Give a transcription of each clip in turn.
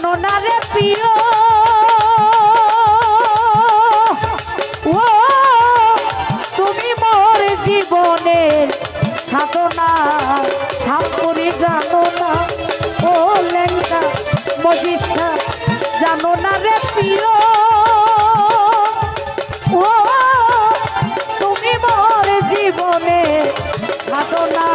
শোনো না রে প্রিয়। ও, তুমি মোর জীবনের সাধনা সাম করে জানো না। না রে প্রিয়। ও, তুমি মোর জীবনের সাধনা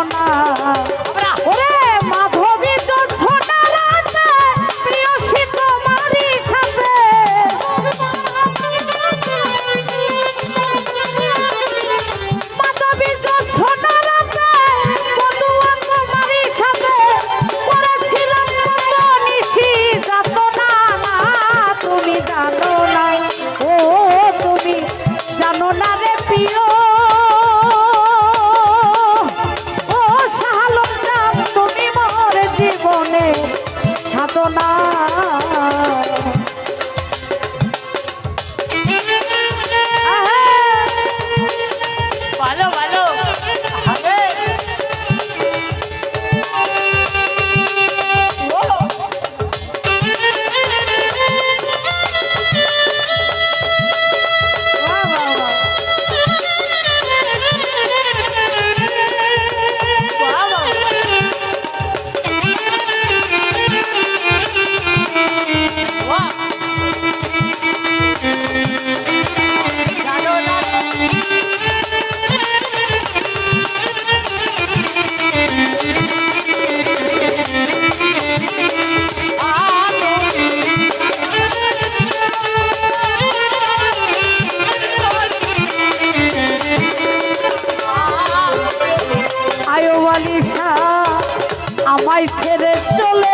আলপনা ওরে আমায় ছেড়ে চলে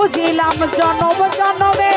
বুঝিলাম জনম জনমে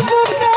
আগুন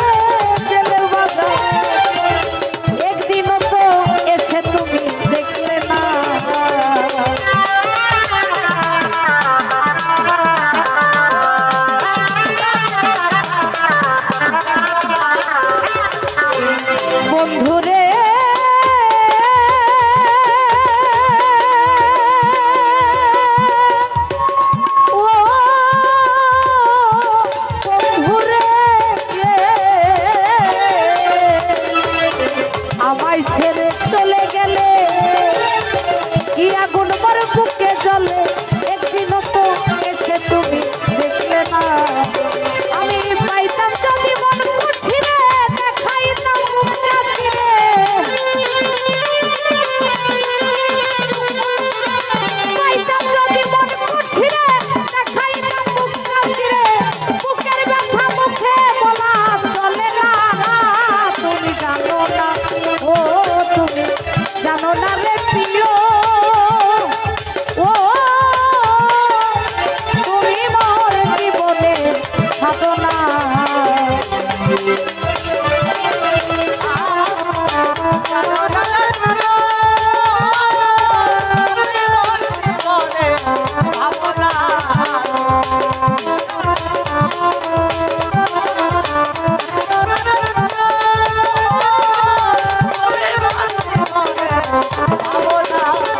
আবো না